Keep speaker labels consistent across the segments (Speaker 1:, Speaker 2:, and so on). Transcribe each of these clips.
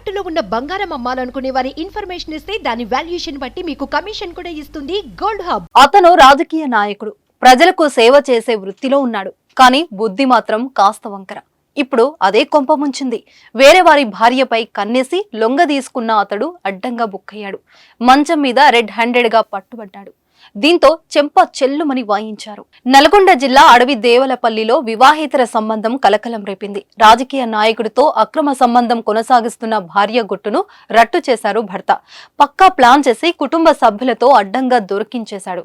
Speaker 1: తాకట్టులో ఉన్న బంగారం అమ్మాలనుకునే వారి ఇన్ఫర్మేషన్ ఇస్తే దాని వాల్యుయేషన్ బట్టి మీకు కమిషన్ కూడా ఇస్తుంది గోల్డ్ హబ్.
Speaker 2: అతను రాజకీయ నాయకుడు. ప్రజలకు సేవ చేసే వృత్తిలో ఉన్నాడు. కానీ బుద్ధి మాత్రం కాస్త వంకర. ఇప్పుడు అదే కొంప ముంచింది. వేరే వారి భార్యపై కన్నేసి లొంగ తీసుకున్న అతడు అడ్డంగా బుక్కయ్యాడు. మంచం మీద రెడ్ హ్యాండెడ్గా పట్టుబడ్డాడు. దీంతో చెంప చెల్లుమని వాయించారు. నల్గొండ జిల్లా అడవి దేవలపల్లిలో వివాహేతర సంబంధం కలకలం రేపింది. రాజకీయ నాయకుడితో అక్రమ సంబంధం కొనసాగిస్తున్న భార్య గుట్టును రట్టు చేశారు భర్త. పక్కా ప్లాన్ చేసి కుటుంబ సభ్యులతో అడ్డంగా దొరికించేశాడు.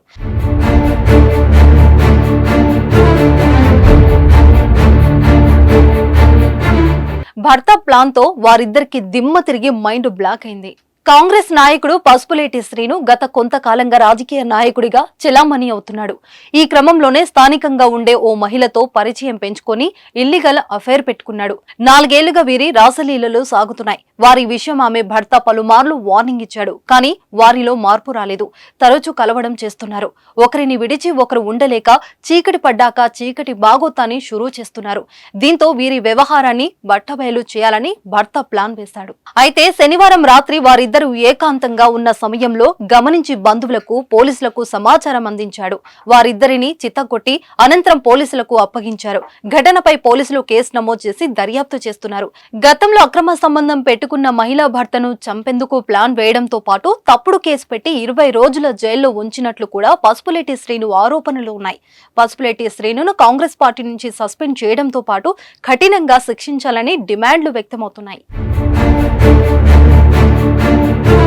Speaker 2: భర్త ప్లాన్తో వారిద్దరికి దిమ్మ తిరిగి మైండ్ బ్లాక్ అయింది. కాంగ్రెస్ నాయకుడు పసుపులేటి శ్రీను గత కొంతకాలంగా రాజకీయ నాయకుడిగా చెలామణి అవుతున్నాడు. ఈ క్రమంలోనే స్థానికంగా ఉండే ఓ మహిళతో పరిచయం పెంచుకొని ఇల్లీగల్ అఫైర్ పెట్టుకున్నాడు. నాలుగేళ్ళుగా వీరి రాసలీలలు సాగుతున్నాయి. వారి విషయం ఆమె భర్త పలుమార్లు వార్నింగ్ ఇచ్చాడు. కానీ వారిలో మార్పు రాలేదు. తరచూ కలవడం చేస్తున్నారు. ఒకరిని విడిచి ఒకరు ఉండలేక చీకటి పడ్డాక చీకటి బాగోతాన్ని షురూ చేస్తున్నారు. దీంతో వీరి వ్యవహారాన్ని బట్టబయలు చేయాలని భర్త ప్లాన్ వేశాడు. అయితే శనివారం రాత్రి వారిద్దరు ఇద్దరు ఏకాంతంగా ఉన్న సమయంలో గమనించి బంధువులకు పోలీసులకు సమాచారం అందించాడు. వారిద్దరిని చిత్తగొట్టి అనంతరం పోలీసులకు అప్పగించారు. ఘటనపై పోలీసులు కేసు నమోదు చేసి దర్యాప్తు చేస్తున్నారు. గతంలో అక్రమ సంబంధం పెట్టుకున్న మహిళా భర్తను చంపేందుకు ప్లాన్ వేయడంతో పాటు తప్పుడు కేసు పెట్టి ఇరవై రోజుల జైల్లో ఉంచినట్లు కూడా పసుపులేటి శ్రీను ఆరోపణలు ఉన్నాయి. పసుపులేటి శ్రీను కాంగ్రెస్ పార్టీ నుంచి సస్పెండ్ చేయడంతో పాటు కఠినంగా శిక్షించాలని డిమాండ్లు వ్యక్తమవుతున్నాయి. Thank you.